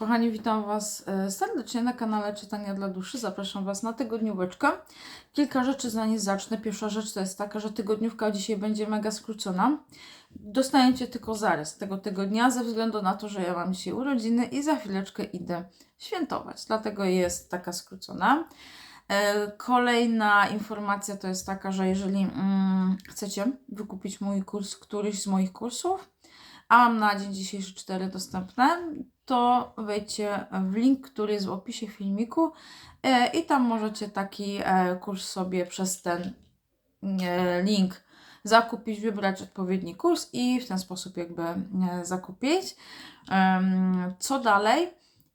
Kochani, witam Was e, serdecznie na kanale Czytania dla Duszy. Zapraszam Was na tygodnióweczkę. Kilka rzeczy zanim zacznę. Pierwsza rzecz to jest taka, że tygodniówka dzisiaj będzie mega skrócona. Dostaniecie tylko zarys tego tygodnia, ze względu na to, że ja mam dzisiaj urodziny i za chwileczkę idę świętować. Dlatego jest taka skrócona. E, Kolejna informacja to jest taka, że jeżeli mm, chcecie wykupić mój kurs, któryś z moich kursów, a mam na dzień dzisiejszy cztery dostępne, to wejdźcie w link, który jest w opisie filmiku e, i tam możecie taki e, kurs sobie przez ten e, link zakupić, wybrać odpowiedni kurs i w ten sposób jakby zakupić. Co dalej?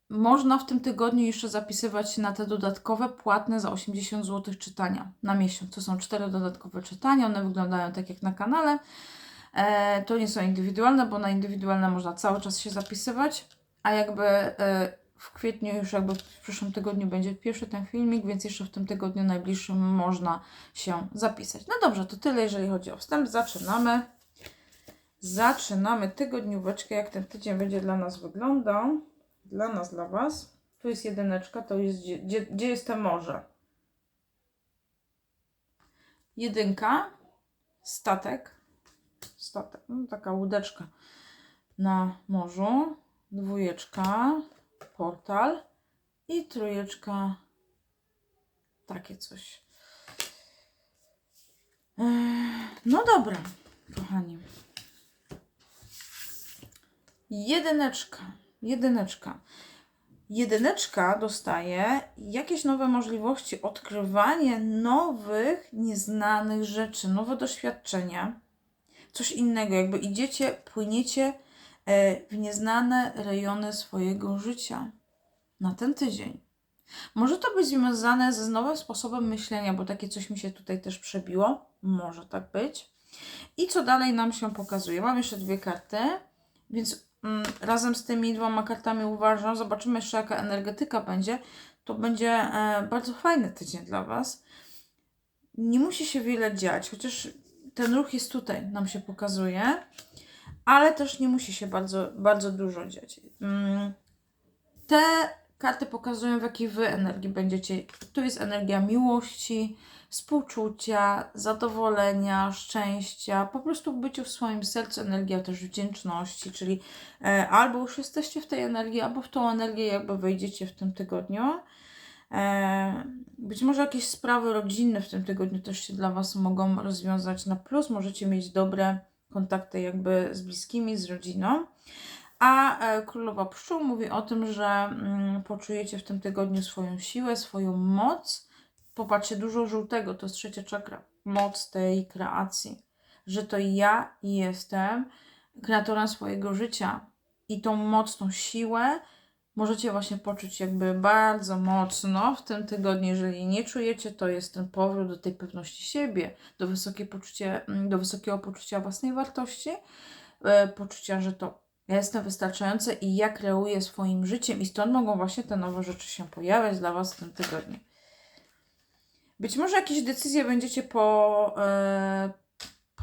Można w tym tygodniu jeszcze zapisywać się na te dodatkowe płatne za 80 zł czytania na miesiąc. To są cztery dodatkowe czytania, one wyglądają tak jak na kanale. To nie są indywidualne, bo na indywidualne można cały czas się zapisywać, a jakby e, w kwietniu już jakby w przyszłym tygodniu będzie pierwszy ten filmik, więc jeszcze w tym tygodniu najbliższym można się zapisać. No dobrze, to tyle jeżeli chodzi o wstęp. Zaczynamy. Zaczynamy tygodnióweczkę, jak ten tydzień będzie dla nas wyglądał. Dla nas, dla Was. Tu jest jedyneczka, to jest gdzie, gdzie, jest to morze. Jedynka, statek, statek, no, taka łódeczka na morzu, dwójeczka, portal i trójeczka, takie coś. No dobra, kochani. Jedyneczka, jedyneczka. Jedyneczka dostaje jakieś nowe możliwości, odkrywanie nowych, nieznanych rzeczy, nowe doświadczenia, coś innego. Jakby idziecie, płyniecie w nieznane rejony swojego życia na ten tydzień. Może to być związane ze nowym sposobem myślenia, bo takie coś mi się tutaj też przebiło. Może tak być. I co dalej nam się pokazuje? Mam jeszcze dwie karty, więc mm, razem z tymi dwoma kartami uważam, zobaczymy jeszcze jaka energetyka będzie. To będzie e, bardzo fajny tydzień dla Was. Nie musi się wiele dziać, chociaż ten ruch jest tutaj, nam się pokazuje, ale też nie musi się bardzo, bardzo dużo dziać. Mm, te karty pokazują, w jakiej wy energii będziecie. Tu jest energia miłości, współczucia, zadowolenia, szczęścia, po prostu byciu w swoim sercu, energia też wdzięczności, czyli e, albo już jesteście w tej energii, albo w tą energię jakby wejdziecie w tym tygodniu. E, być może jakieś sprawy rodzinne w tym tygodniu też się dla Was mogą rozwiązać na plus. Możecie mieć dobre kontakty jakby z bliskimi, z rodziną. A e, Królowa Pszczół mówi o tym, że mm, poczujecie w tym tygodniu swoją siłę, swoją moc. Popatrzcie, dużo żółtego, to jest trzecia czakra. Moc tej kreacji. Że to ja jestem kreatorem swojego życia. I tą moc, tą siłę możecie właśnie poczuć jakby bardzo mocno w tym tygodniu. Jeżeli nie czujecie, to jest ten powrót do tej pewności siebie, do, wysokie poczucie, mm, do wysokiego poczucia własnej wartości, e, poczucia, że to ja jestem wystarczający i ja kreuję swoim życiem i stąd mogą właśnie te nowe rzeczy się pojawiać dla Was w tym tygodniu. Być może jakieś decyzje będziecie po, e,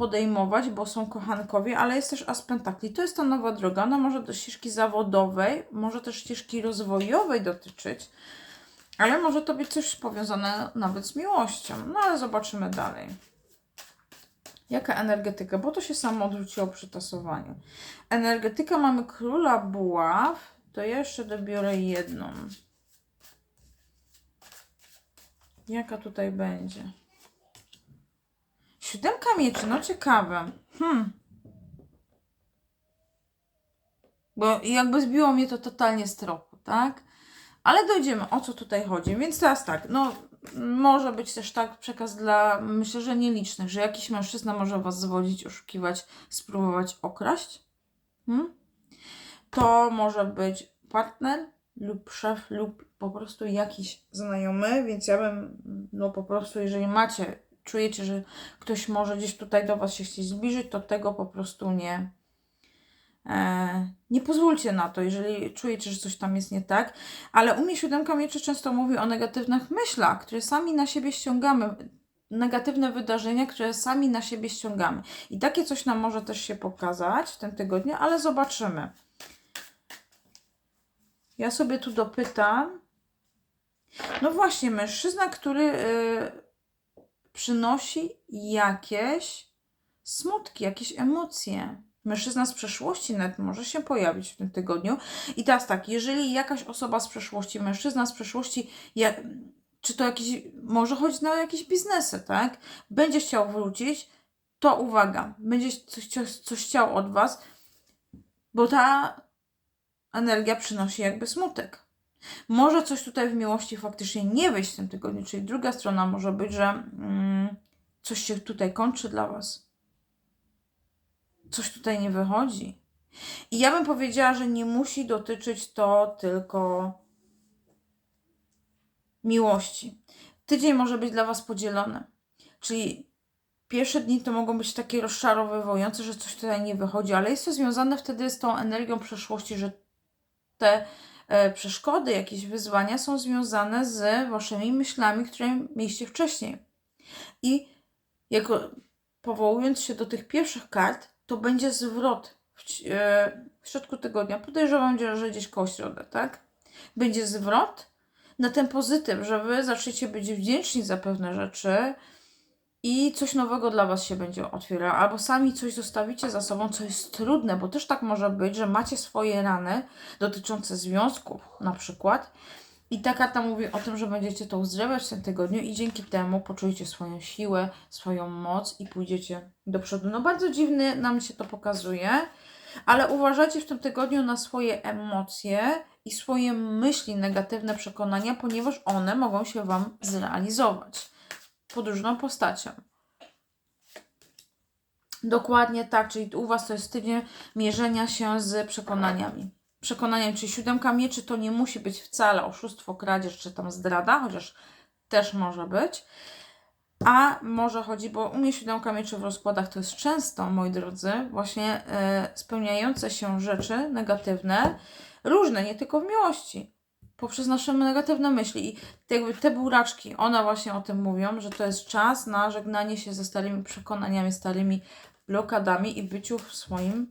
podejmować, bo są kochankowie, ale jest też as pentakli. To jest ta nowa droga. Ona może do ścieżki zawodowej, może też ścieżki rozwojowej dotyczyć, ale może to być coś powiązane nawet z miłością. No ale zobaczymy dalej. Jaka energetyka? Bo to się samo odwróciło przy tasowaniu. Energetyka mamy króla buław. To jeszcze dobiorę jedną. Jaka tutaj będzie? Siódemka mieczy, no ciekawe. Hmm. Bo jakby zbiło mnie to totalnie z tropu, tak? Ale dojdziemy, o co tutaj chodzi. Więc teraz tak, no może być też tak przekaz dla, myślę, że nielicznych, że jakiś mężczyzna może Was zwodzić, oszukiwać, spróbować okraść. Hmm? To może być partner lub szef lub po prostu jakiś znajomy, więc ja bym, no po prostu, jeżeli macie, czujecie, że ktoś może gdzieś tutaj do Was się chcieć zbliżyć, to tego po prostu nie, E, nie pozwólcie na to, jeżeli czujecie, że coś tam jest nie tak. Ale u mnie siódemka mieczy często mówi o negatywnych myślach, które sami na siebie ściągamy. Negatywne wydarzenia, które sami na siebie ściągamy. I takie coś nam może też się pokazać w tym tygodniu, ale zobaczymy. Ja sobie tu dopytam. No właśnie, mężczyzna, który y, przynosi jakieś smutki, jakieś emocje. Mężczyzna z przeszłości nawet może się pojawić w tym tygodniu. I teraz tak, jeżeli jakaś osoba z przeszłości, mężczyzna z przeszłości, czy to jakiś, może chodzić na jakieś biznesy, tak? Będzie chciał wrócić, to uwaga, będzie coś, coś, coś chciał od Was, bo ta energia przynosi jakby smutek. Może coś tutaj w miłości faktycznie nie wyjść w tym tygodniu, czyli druga strona może być, że mm, coś się tutaj kończy dla Was. Coś tutaj nie wychodzi. I ja bym powiedziała, że nie musi dotyczyć to tylko miłości. Tydzień może być dla Was podzielony. Czyli pierwsze dni to mogą być takie rozczarowywujące, że coś tutaj nie wychodzi, ale jest to związane wtedy z tą energią przeszłości, że te przeszkody, jakieś wyzwania są związane z waszymi myślami, które mieliście wcześniej. I jako powołując się do tych pierwszych kart, to będzie zwrot w, e, w środku tygodnia. Podejrzewam, że- że gdzieś koło środę, tak? Będzie zwrot na ten pozytyw, że wy zaczniecie być wdzięczni za pewne rzeczy i coś nowego dla was się będzie otwierało, albo sami coś zostawicie za sobą, co jest trudne, bo też tak może być, że macie swoje rany dotyczące związków na przykład. I ta karta mówi o tym, że będziecie to uzdrawiać w tym tygodniu i dzięki temu poczujecie swoją siłę, swoją moc i pójdziecie do przodu. No bardzo dziwny nam się to pokazuje, ale uważajcie w tym tygodniu na swoje emocje i swoje myśli, negatywne przekonania, ponieważ one mogą się Wam zrealizować pod różną postacią. Dokładnie tak, czyli u Was to jest tydzień mierzenia się z przekonaniami. Przekonaniem, czyli siódemka mieczy to nie musi być wcale oszustwo, kradzież czy tam zdrada, chociaż też może być. A może chodzi, bo u mnie siódemka mieczy w rozkładach to jest często, moi drodzy, właśnie e, spełniające się rzeczy negatywne, różne, nie tylko w miłości, poprzez nasze negatywne myśli. I jakby te buraczki, one właśnie o tym mówią, że to jest czas na żegnanie się ze starymi przekonaniami, starymi blokadami i byciu w swoim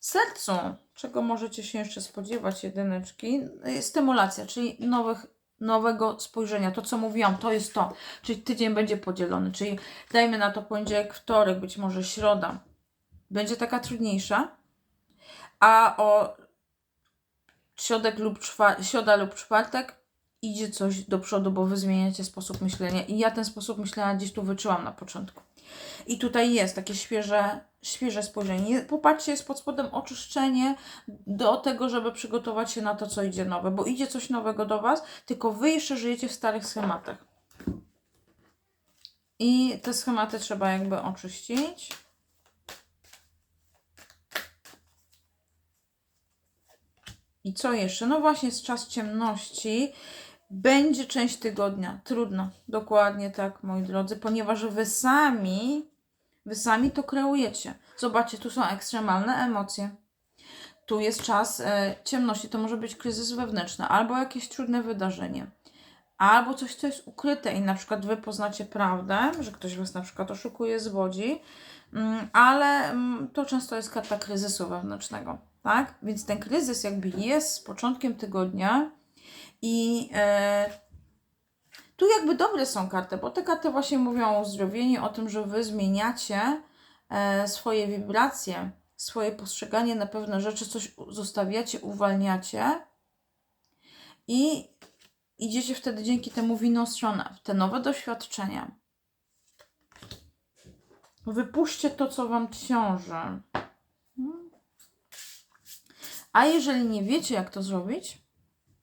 sercu. Czego możecie się jeszcze spodziewać, jedyneczki? Y, Stymulacja, czyli nowych, nowego spojrzenia. To, co mówiłam, to jest to. Czyli tydzień będzie podzielony, czyli dajmy na to poniedziałek, wtorek, być może środa. Będzie taka trudniejsza, a o środek lub czwa- środa lub czwartek idzie coś do przodu, bo wy zmieniacie sposób myślenia. I ja ten sposób myślenia gdzieś tu wyczułam na początku. I tutaj jest takie świeże, świeże spojrzenie. Popatrzcie, jest pod spodem oczyszczenie do tego, żeby przygotować się na to, co idzie nowe, bo idzie coś nowego do Was, tylko Wy jeszcze żyjecie w starych schematach. I te schematy trzeba jakby oczyścić. I co jeszcze? No właśnie, jest czas ciemności. Będzie część tygodnia. Trudno. Dokładnie tak, moi drodzy, ponieważ wy sami, wy sami to kreujecie. Zobaczcie, tu są ekstremalne emocje. Tu jest czas e, ciemności. To może być kryzys wewnętrzny, albo jakieś trudne wydarzenie, albo coś, co jest ukryte i na przykład wy poznacie prawdę, że ktoś was na przykład oszukuje, zwodzi, mm, ale mm, to często jest karta kryzysu wewnętrznego, tak? Więc ten kryzys jakby jest z początkiem tygodnia i e, tu jakby dobre są karty, bo te karty właśnie mówią o uzdrowieniu, o tym, że wy zmieniacie e, swoje wibracje, swoje postrzeganie na pewne rzeczy, coś zostawiacie, uwalniacie i idziecie wtedy dzięki temu w inną stronę, w te nowe doświadczenia. Wypuśćcie to, co Wam ciąży. Hmm. A jeżeli nie wiecie, jak to zrobić,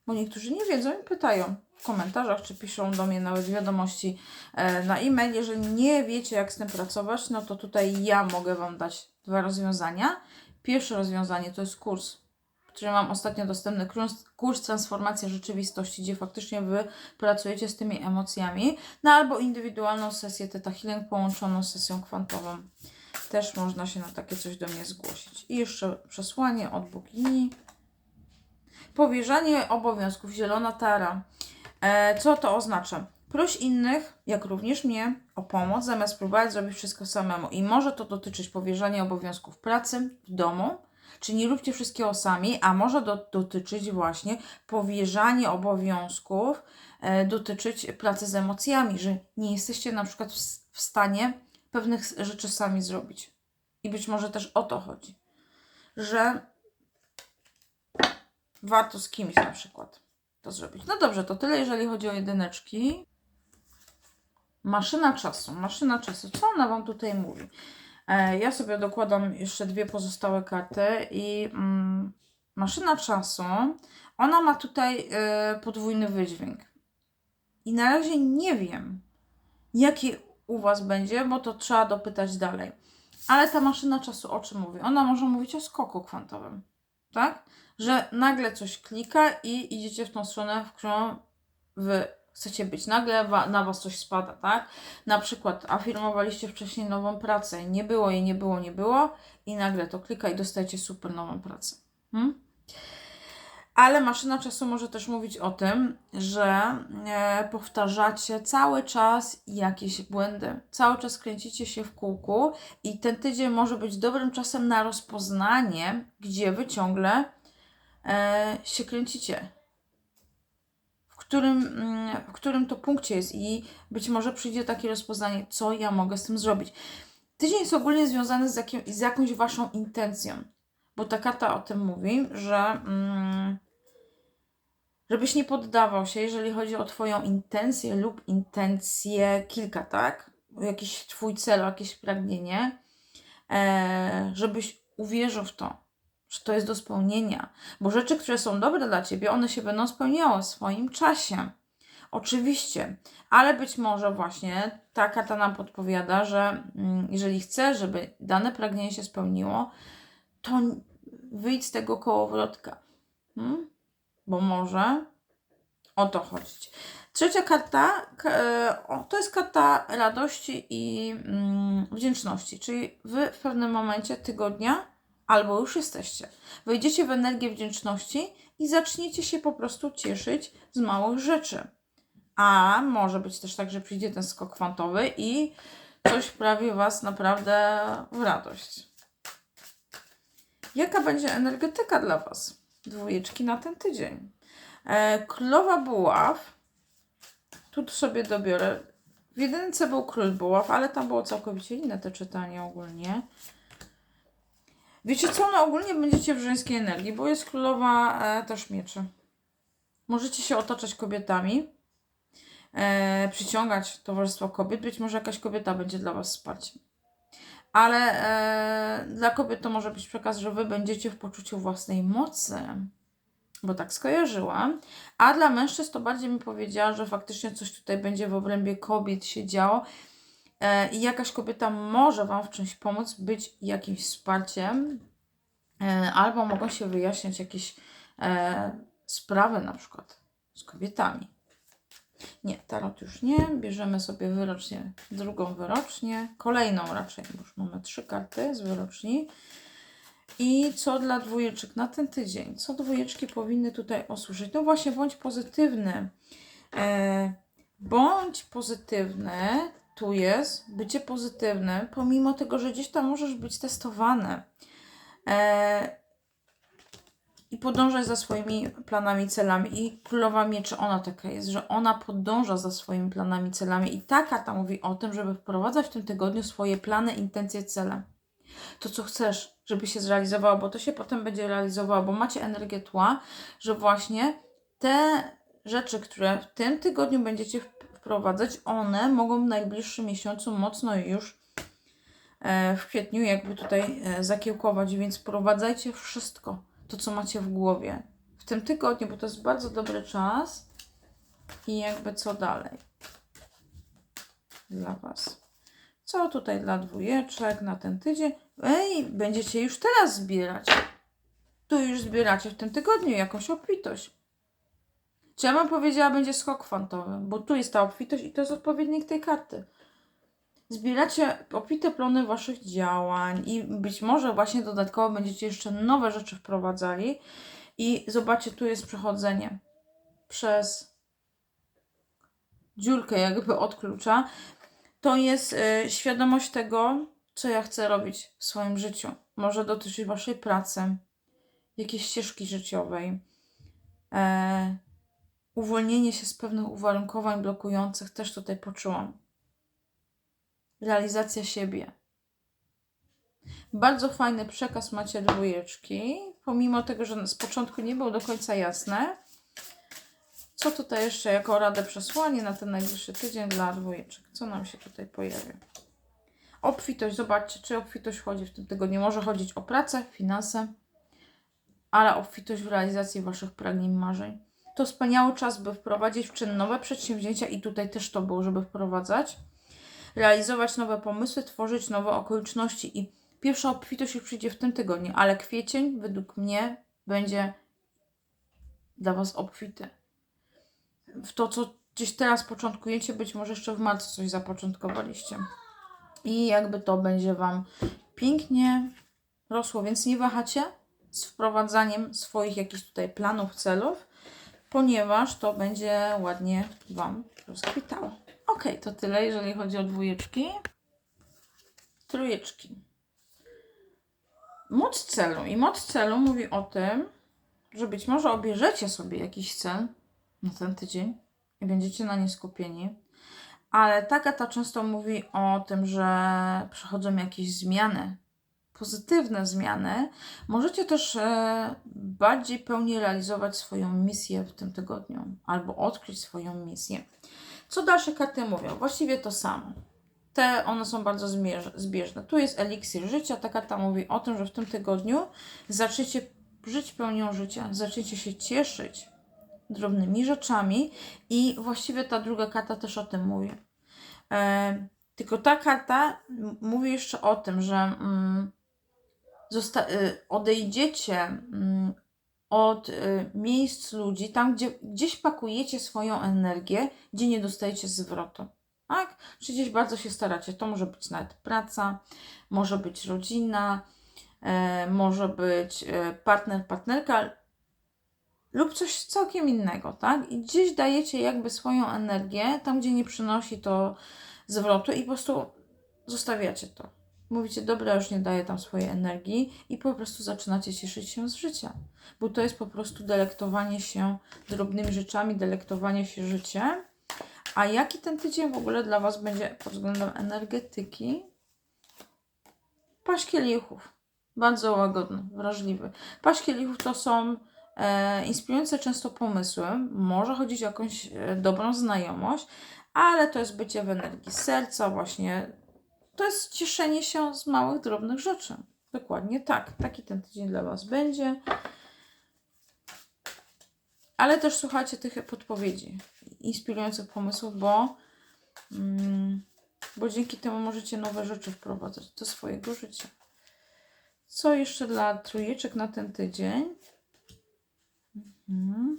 bo niektórzy nie wiedzą i pytają w komentarzach, czy piszą do mnie nawet wiadomości e, na e-mail. Jeżeli nie wiecie, jak z tym pracować, no to tutaj ja mogę Wam dać dwa rozwiązania. Pierwsze rozwiązanie to jest kurs, który mam ostatnio dostępny, kurs, kurs Transformacja Rzeczywistości, gdzie faktycznie Wy pracujecie z tymi emocjami, no albo indywidualną sesję Theta Healing połączoną z sesją kwantową. Też można się na takie coś do mnie zgłosić. I jeszcze przesłanie od bogini. Powierzanie obowiązków, zielona tara. E, co to oznacza? Proś innych, jak również mnie, o pomoc, zamiast próbować zrobić wszystko samemu. I może to dotyczyć powierzania obowiązków pracy w domu, Czyli nie róbcie wszystkiego sami, a może do, dotyczyć właśnie powierzanie obowiązków, e, dotyczyć pracy z emocjami, że nie jesteście na przykład w, w stanie pewnych rzeczy sami zrobić. I być może też o to chodzi, że warto z kimś na przykład to zrobić. No dobrze, to tyle, jeżeli chodzi o jedyneczki. Maszyna czasu. Maszyna czasu. Co ona Wam tutaj mówi? E, ja sobie dokładam jeszcze dwie pozostałe karty i mm, maszyna czasu, ona ma tutaj e, podwójny wydźwięk. I na razie nie wiem, jaki u Was będzie, bo to trzeba dopytać dalej. Ale ta maszyna czasu o czym mówi? Ona może mówić o skoku kwantowym, tak? Że nagle coś klika i idziecie w tą stronę, w którą Wy chcecie być. Nagle wa- na Was coś spada, tak? Na przykład afirmowaliście wcześniej nową pracę, nie było jej, nie było, nie było i nagle to klika i dostajecie super nową pracę. Hmm? Ale maszyna czasu może też mówić o tym, że e, powtarzacie cały czas jakieś błędy. Cały czas kręcicie się w kółku i ten tydzień może być dobrym czasem na rozpoznanie, gdzie wy ciągle e, się kręcicie. W którym, mm, w którym to punkcie jest i być może przyjdzie takie rozpoznanie, co ja mogę z tym zrobić. Tydzień jest ogólnie związany z, jakim, z jakąś waszą intencją, bo ta karta o tym mówi, że mm, żebyś nie poddawał się, jeżeli chodzi o Twoją intencję lub intencje kilka, tak? Jakiś Twój cel, jakieś pragnienie, e, żebyś uwierzył w to, że to jest do spełnienia, bo rzeczy, które są dobre dla Ciebie, one się będą spełniały w swoim czasie. Oczywiście, ale być może właśnie ta karta nam podpowiada, że mm, jeżeli chcesz, żeby dane pragnienie się spełniło, to wyjdź z tego kołowrotka. Hmm? Bo może o to chodzić. Trzecia karta e, to jest karta radości i mm, wdzięczności, czyli wy w pewnym momencie tygodnia albo już jesteście. Wejdziecie w energię wdzięczności i zaczniecie się po prostu cieszyć z małych rzeczy. A może być też tak, że przyjdzie ten skok kwantowy i coś wprawi Was naprawdę w radość. Jaka będzie energetyka dla Was? Dwójeczki na ten tydzień. E, królowa buław. Tu sobie dobiorę. W jedynce był król buław, ale tam było całkowicie inne te czytanie ogólnie. Wiecie co? No ogólnie będziecie w żeńskiej energii, bo jest królowa e, też mieczy. Możecie się otaczać kobietami, e, przyciągać towarzystwo kobiet. Być może jakaś kobieta będzie dla Was wsparciem. Ale e, dla kobiet to może być przekaz, że Wy będziecie w poczuciu własnej mocy, bo tak skojarzyłam. A dla mężczyzn to bardziej mi powiedziała, że faktycznie coś tutaj będzie w obrębie kobiet się działo e, i jakaś kobieta może Wam w czymś pomóc, być jakimś wsparciem, e, albo mogą się wyjaśniać jakieś e, sprawy na przykład z kobietami. Nie, tarot już nie. Bierzemy sobie wyrocznie drugą wyrocznię, kolejną raczej, bo już mamy trzy karty z wyroczni. I co dla dwójeczek na ten tydzień? Co dwójeczki powinny tutaj usłyszeć? No właśnie, bądź pozytywny. E, bądź pozytywny, tu jest, bycie pozytywnym, pomimo tego, że gdzieś tam możesz być testowany. E, i podążać za swoimi planami, celami. I królowa mieczy, ona taka jest, że ona podąża za swoimi planami, celami. I ta karta mówi o tym, żeby wprowadzać w tym tygodniu swoje plany, intencje, cele. To, co chcesz, żeby się zrealizowało, bo to się potem będzie realizowało, bo macie energię tła, że właśnie te rzeczy, które w tym tygodniu będziecie wp- wprowadzać, one mogą w najbliższym miesiącu mocno już e, w kwietniu jakby tutaj e, zakiełkować, więc wprowadzajcie wszystko, to co macie w głowie w tym tygodniu, bo to jest bardzo dobry czas i jakby co dalej dla Was. Co tutaj dla dwójeczek na ten tydzień? Ej, będziecie już teraz zbierać. Tu już zbieracie w tym tygodniu jakąś obfitość. Czy ja bym powiedziała, będzie skok kwantowy, bo tu jest ta obfitość i to jest odpowiednik tej karty. Zbieracie obfite plony waszych działań i być może właśnie dodatkowo będziecie jeszcze nowe rzeczy wprowadzali. I zobaczcie, tu jest przechodzenie przez dziurkę jakby od klucza. To jest y, świadomość tego, co ja chcę robić w swoim życiu. może dotyczyć Waszej pracy, jakiejś ścieżki życiowej, e, uwolnienie się z pewnych uwarunkowań blokujących, też tutaj poczułam. Realizacja siebie. Bardzo fajny przekaz macie dwójeczki, pomimo tego, że z początku nie było do końca jasne. Co tutaj jeszcze jako radę przesłanie na ten najbliższy tydzień dla dwójeczek? Co nam się tutaj pojawia? Obfitość, zobaczcie, czy obfitość chodzi w tym tygodniu. Może chodzić o pracę, finanse, ale obfitość w realizacji Waszych pragnień, marzeń. To wspaniały czas, by wprowadzić w czyn nowe przedsięwzięcia i tutaj też to było, żeby wprowadzać, realizować nowe pomysły, tworzyć nowe okoliczności i pierwsza obfitość już przyjdzie w tym tygodniu, ale kwiecień według mnie będzie dla Was obfity. W to, co gdzieś teraz początkujecie, być może jeszcze w marcu coś zapoczątkowaliście. I jakby to będzie Wam pięknie rosło, więc nie wahacie z wprowadzaniem swoich jakichś tutaj planów, celów, ponieważ to będzie ładnie Wam rozkwitało. Ok, to tyle, jeżeli chodzi o dwójeczki. Trójeczki. Moc celu. I moc celu mówi o tym, że być może obierzecie sobie jakiś cel na ten tydzień i będziecie na nie skupieni. Ale taka ta często mówi o tym, że przychodzą jakieś zmiany, pozytywne zmiany. Możecie też e, bardziej pełnie realizować swoją misję w tym tygodniu albo odkryć swoją misję. Co dalsze karty mówią? Właściwie to samo. Te one są bardzo zbieżne. Tu jest eliksir życia. Ta karta mówi o tym, że w tym tygodniu zaczniecie żyć pełnią życia, zaczniecie się cieszyć drobnymi rzeczami i właściwie ta druga karta też o tym mówi. E, tylko ta karta mówi jeszcze o tym, że mm, y, odejdziecie mm, od y, miejsc ludzi, tam gdzie gdzieś pakujecie swoją energię, gdzie nie dostajecie zwrotu. Tak? Czy gdzieś bardzo się staracie. To może być nawet praca, może być rodzina, e, może być e, partner, partnerka lub coś całkiem innego, tak? I gdzieś dajecie jakby swoją energię tam, gdzie nie przynosi to zwrotu i po prostu zostawiacie to. Mówicie, dobra, już nie daję tam swojej energii i po prostu zaczynacie cieszyć się z życia. Bo to jest po prostu delektowanie się drobnymi rzeczami, delektowanie się życiem. A jaki ten tydzień w ogóle dla Was będzie pod względem energetyki? Paść kielichów. Bardzo łagodny, wrażliwy. Paść kielichów to są e, inspirujące często pomysły. Może chodzić o jakąś e, dobrą znajomość, ale to jest bycie w energii serca, właśnie. To jest cieszenie się z małych, drobnych rzeczy. Dokładnie tak. Taki ten tydzień dla Was będzie. Ale też słuchajcie tych podpowiedzi, inspirujących pomysłów, bo, mm, bo dzięki temu możecie nowe rzeczy wprowadzać do swojego życia. Co jeszcze dla trójeczek na ten tydzień? Mhm.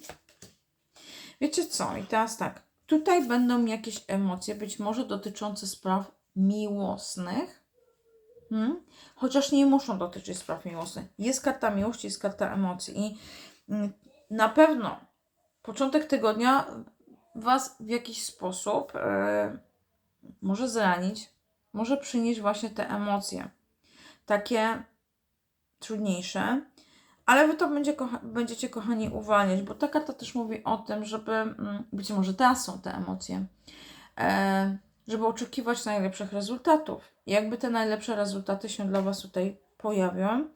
Wiecie co? I teraz tak. Tutaj będą jakieś emocje, być może dotyczące spraw miłosnych. Hmm? Chociaż nie muszą dotyczyć spraw miłosnych. Jest karta miłości, jest karta emocji. I mm, na pewno początek tygodnia Was w jakiś sposób e, może zranić, może przynieść właśnie te emocje. Takie trudniejsze, ale Wy to będzie, kocha- będziecie, kochani, uwalniać, bo ta karta też mówi o tym, żeby, mm, być może teraz są te emocje, e, żeby oczekiwać najlepszych rezultatów. Jakby te najlepsze rezultaty się dla Was tutaj pojawią.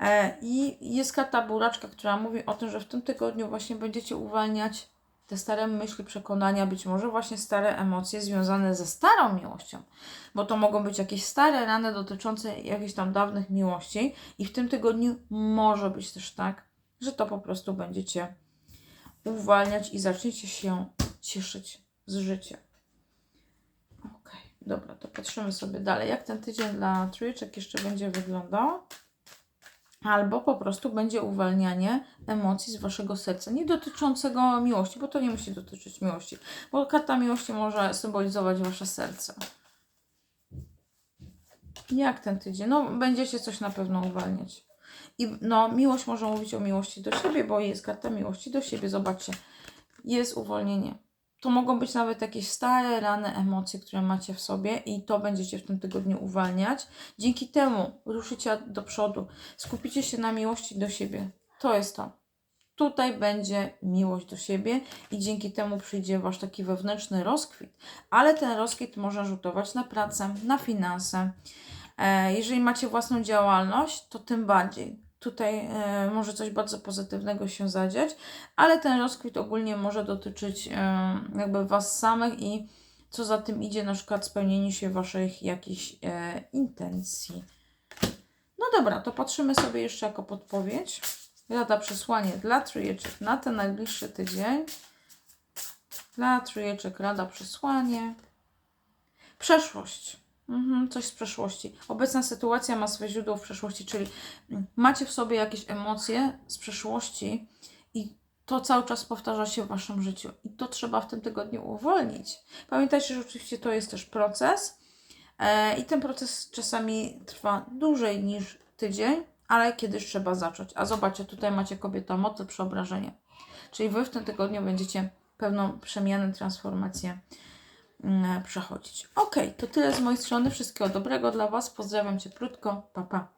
E, I jest karta buraczka, która mówi o tym, że w tym tygodniu właśnie będziecie uwalniać te stare myśli, przekonania, być może właśnie stare emocje związane ze starą miłością, bo to mogą być jakieś stare rany dotyczące jakichś tam dawnych miłości i w tym tygodniu może być też tak, że to po prostu będziecie uwalniać i zaczniecie się cieszyć z życia. Dobra, to patrzymy sobie dalej, jak ten tydzień dla trójeczek jeszcze będzie wyglądał. Albo po prostu będzie uwalnianie emocji z waszego serca, nie dotyczącego miłości, bo to nie musi dotyczyć miłości, bo karta miłości może symbolizować wasze serce. Jak ten tydzień? No, będziecie coś na pewno uwalniać. I no, miłość może mówić o miłości do siebie, bo jest karta miłości do siebie. Zobaczcie, jest uwolnienie. To mogą być nawet jakieś stare, rane emocje, które macie w sobie i to będziecie w tym tygodniu uwalniać. Dzięki temu ruszycie do przodu, skupicie się na miłości do siebie. To jest to. Tutaj będzie miłość do siebie i dzięki temu przyjdzie Wasz taki wewnętrzny rozkwit, ale ten rozkwit może rzutować na pracę, na finanse. E, Jeżeli macie własną działalność, to tym bardziej. Tutaj e, może coś bardzo pozytywnego się zadziać, ale ten rozkwit ogólnie może dotyczyć e, jakby Was samych i co za tym idzie, na przykład spełnienie się Waszych jakichś e, intencji. No dobra, to patrzymy sobie jeszcze jako podpowiedź. Rada przesłanie dla trójeczek na ten najbliższy tydzień. Dla trójeczek rada przesłanie. Przeszłość. Mhm, coś z przeszłości. Obecna sytuacja ma swoje źródło w przeszłości, czyli mm, macie w sobie jakieś emocje z przeszłości i to cały czas powtarza się w waszym życiu. I to trzeba w tym tygodniu uwolnić. Pamiętajcie, że oczywiście to jest też proces e, i ten proces czasami trwa dłużej niż tydzień, ale kiedyś trzeba zacząć. A zobaczcie, tutaj macie kobieta motyl przeobrażenia. Czyli wy w tym tygodniu będziecie pewną przemianę, transformację przechodzić. Ok, to tyle z mojej strony. Wszystkiego dobrego dla Was. Pozdrawiam Cię krótko. Pa, pa.